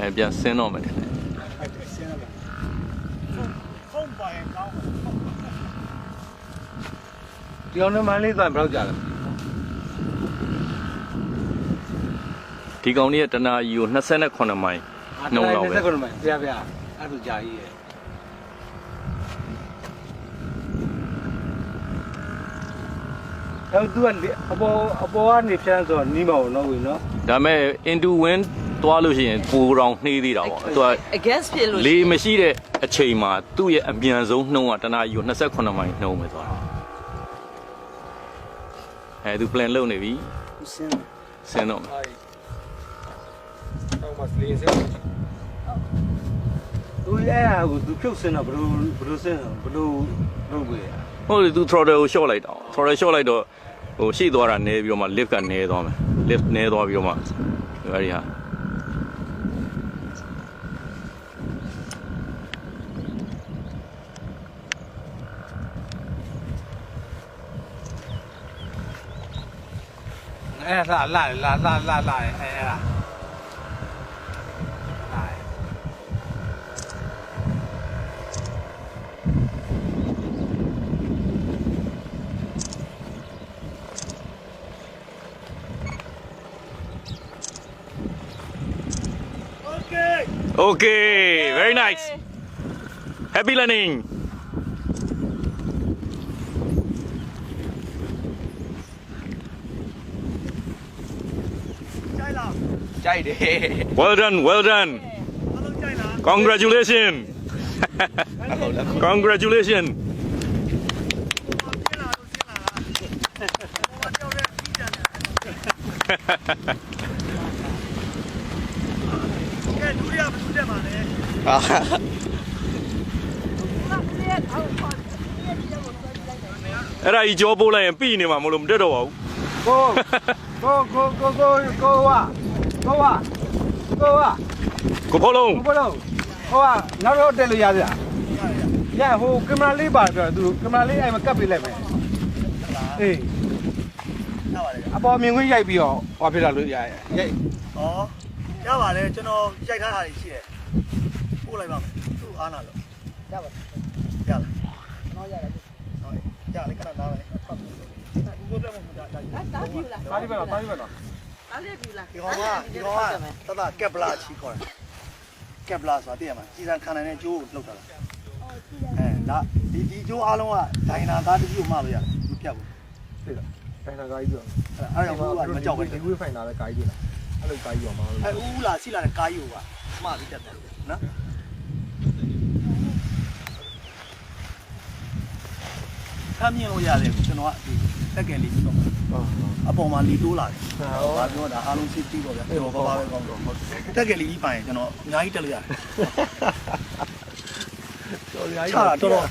အဲပြန်ဆင်းတော့မယ်ထင်တယ်အဲ့ဒါရှင်းလာဖုန်းပါရင်ကောင်းတယ်ဒီအောင်နဲ့မန်းလေးသွားဘယ်တော့ကြာလဲဒီကောင်ကြီးရဲ့တနာကြီးကို28မိုင်နှုံးတော့ပဲ29မိုင်ပြပြအဲ့ဒါကြာကြီးရဲ့အဲ့သူကအပေါ်အပေါ်ကနေဖြန်းဆိုတော့နီးမအောင်တော့ဝင်နော်ဒါပေမဲ့ into wind သွားလို့ရှိရင်ပိုတောင်နှေးသေးတာပေါ့သူက against ဖြစ်လို့လေမရှိတဲ့အချိန်မှာသူ့ရဲ့အမြန်ဆုံးနှုံးကတနာကြီးကို28မိုင်နှုံးပဲသွားတာအဲသူ plan လုပ်နေပြီရှင်းဆင်းတော့မယ်တော့မစလေးစဲသူအဲ့ဟာကိုသူဖြုတ်စင်းတော့ဘယ်လိုဘယ်လိုစင်းတော့ဘယ်လိုလုပ်ကြရဟုတ်တယ်သူ throttle ကို short လိုက်တာ throttle short လိုက်တော့ဟိုရှေ့သွားတာနည်းပြီးတော့မှ lift ကနည်းသွားမယ် lift နည်းသွားပြီးတော့မှအဲဒီဟာ 哎，那那那那那那，哎呀，哎。Okay. Okay, very nice. Happy learning. ကြိုက်တယ် well done well done အားလုံးကြိုက်လား congratulations congratulations ရှင်းလာလို့ရှင်းလာလားဟိုကကြောက်တဲ့ကြီးကြတယ်ကဲဒုတိယဘယ်သူတက်မှာလဲအဲ့ဒါကြီးကြောပိုးလိုက်ရင်ပြီနေမှာမလို့မတက်တော့ပါဘူး ကိုကိုကိုကိုကိုကို ဝါကိုဝါကိုဝါကိုဖော်လုံးကိုလုံးဟိုကနောက်တော့တက်လို့ရသေးလားရဟိုကင်မရာလေးပါပြောသူကင်မရာလေးအဲ့မှာကပ်ပေးလိုက်မယ်အေးရပါတယ်အပေါ်မြင်ခွင့်ရိုက်ပြီးတော့ဟောဖြစ်တာလို့ရရိုက်ဩရပါတယ်ကျွန်တော်ရိုက်ထားတာရှိတယ်ပို့လိုက်ပါမယ်သူ့အားနာလို့ရပါရလားတော့ရတယ်ဟုတ်ရလေခဏနားပဲဘူးတော့မကြတာတားပြီလားပါလိမ့်မယ်ပါလိမ့်မယ်နော်တားပြီလား ဒီကောင်ကဒီကောင်ကတတကက်ပလာချီခေါ်တယ်ကက်ပလာဆိုတာသိရမှာစီစံခံနိုင်တဲ့ကျိုးကိုလှုပ်တာလားအဲဒါဒီဒီကျိုးအားလုံးကဒိုင်နာသားတစ်ခုမှလို့ရတယ်မပြတ်ဘူးသိလားဖိုင်နာကားကြီးပြောအဲ့ဒါကြောင့်ဘူးကမကြောက်ပဲဒီဝေးဖိုင်နာလည်းကားကြီးလားအဲ့လိုကားကြီးပြောမှာအဲဦးလာစီလာတဲ့ကားယူကမှပြီးတက်တယ်နော် ဖမ်းမြင်လို့ရတယ်ကျွန်တော်ကဒီတက်ကယ်လေးပြီးတော့အပေါ်မှာလီတိုးလာတယ်ဘာပြောတာအားလုံး safety ပေါ့ဗျာတော်ဘာဘာပဲကောင်းတော့တက်ကယ်လေးကြီးပိုင်ကျွန်တော်အများကြီးတက်လို့ရတယ်တော်ရချတာတော်တော်